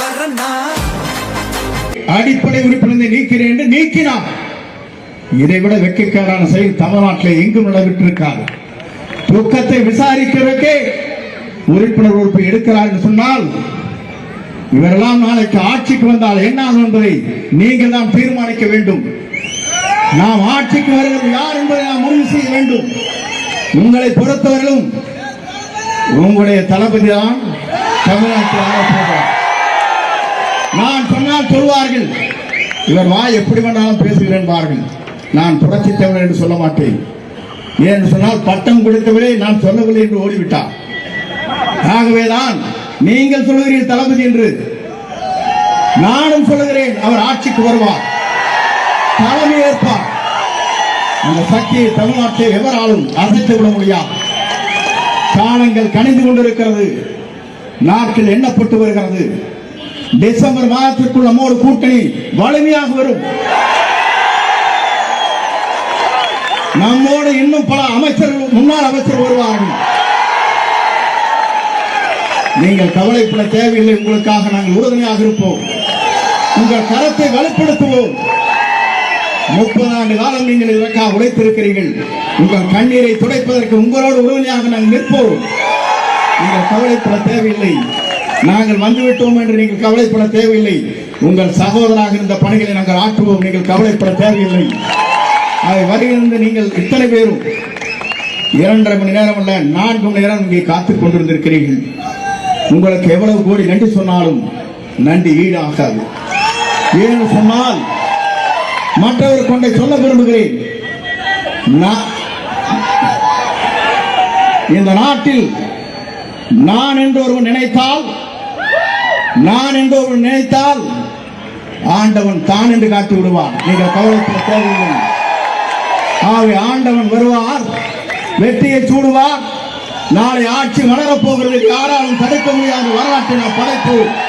வர்றேன்னா அடிப்படை உறுப்பினரை நீக்கிறேன் என்று நீக்கினார். இதைவிட வெட்கக்கேடான செயல் தமிழ்நாட்டில் எங்கும் நடைபெற்றிருக்காது தூக்கத்தை விசாரிக்கிறதுக்கே உறுப்பினர் உறுப்பு எடுக்கிறார் என்று சொன்னால் இவரெல்லாம் நாளைக்கு ஆட்சிக்கு வந்தால் என்ன ஆகும் என்பதை நீங்கள் தான் தீர்மானிக்க வேண்டும். நாம் ஆட்சிக்கு வருவது யார் என்பதை நாம் முடிவு செய்ய வேண்டும். உங்களை பொறுத்தவரையிலும் உங்களுடைய தளபதி தான் தமிழ்நாட்டில் நான் சொன்னால் சொல்வார்கள். இவர் வாய் எப்படி வேணாலும் பேசுகிறேன் பார்கள் நான் புரட்சி தமிழர் என்று சொல்ல மாட்டேன். ஏன் சொன்னால் பட்டம் கொடுத்தவரே நான் சொல்லவில்லை என்று ஓடிவிட்டார். ஆகவேதான் நீங்கள் சொல்லுகிறீர்கள் தளபதி என்று. நானும் சொல்லுகிறேன் அவர் ஆட்சிக்கு வருவார். தலைமை ஏற்பார். அந்த சக்தியை தமிழ்நாட்டை எவராலும் அசைத்து விட முடியாது. காலங்கள் கணிந்து கொண்டிருக்கிறது. நாட்கள் எண்ணப்பட்டு வருகிறது. டிசம்பர் மாதத்திற்குள் நம்மோடு கூட்டணி வலிமையாக வரும். நம்மோடு இன்னும் பல அமைச்சர்கள் முன்னாள் அமைச்சர் வருவார்கள். நீங்கள் கவலைப்பட தேவையில்லை. உங்களுக்காக நாங்கள் உறுதுணையாக இருப்போம். உங்கள் கரத்தை வலுப்படுத்துவோம். முப்பது ஆண்டு காலம் நீங்கள் இதற்காக உழைத்திருக்கிறீர்கள். உங்கள் கண்ணீரை துடைப்பதற்கு உங்களோடு உறுதுணையாக நாங்கள் நிற்போம். நீங்கள் கவலைப்பட தேவையில்லை. நாங்கள் வந்துவிட்டோம் என்று நீங்கள் கவலைப்பட தேவையில்லை. உங்கள் சகோதராக இருந்த பணிகளை நாங்கள் ஆற்றுவோம். நீங்கள் கவலைப்பட தேவையில்லை. அதை வருகின்ற நீங்கள் இத்தனை பேரும் இரண்டரை மணி நேரம் அல்ல நான்கு மணி நேரம் இங்கே காத்துக் கொண்டிருந்திருக்கிறீர்கள். உங்களுக்கு எவ்வளவு கோடி நன்றி சொன்னாலும் நன்றி ஈடாகாது. ஏன்னு சொன்னால் மற்றவர் கொண்டை சொல்ல விரும்புகிறேன். நான் இந்த நாட்டில் நான் என்று ஒருவன் நினைத்தால் நான் என்று ஒருவன் நினைத்தால் ஆண்டவன் தான் என்று காட்டி விடுவான் நீங்கள் கவலைப்பட தேவையில்லை. ஆகவே ஆண்டவன் வருவார் வெற்றியை சூடுவார். நாளை ஆட்சி வளரப் போகிறது. யாராலும் தடுக்க முடியாத வரலாற்றை நாம் படைப்போம்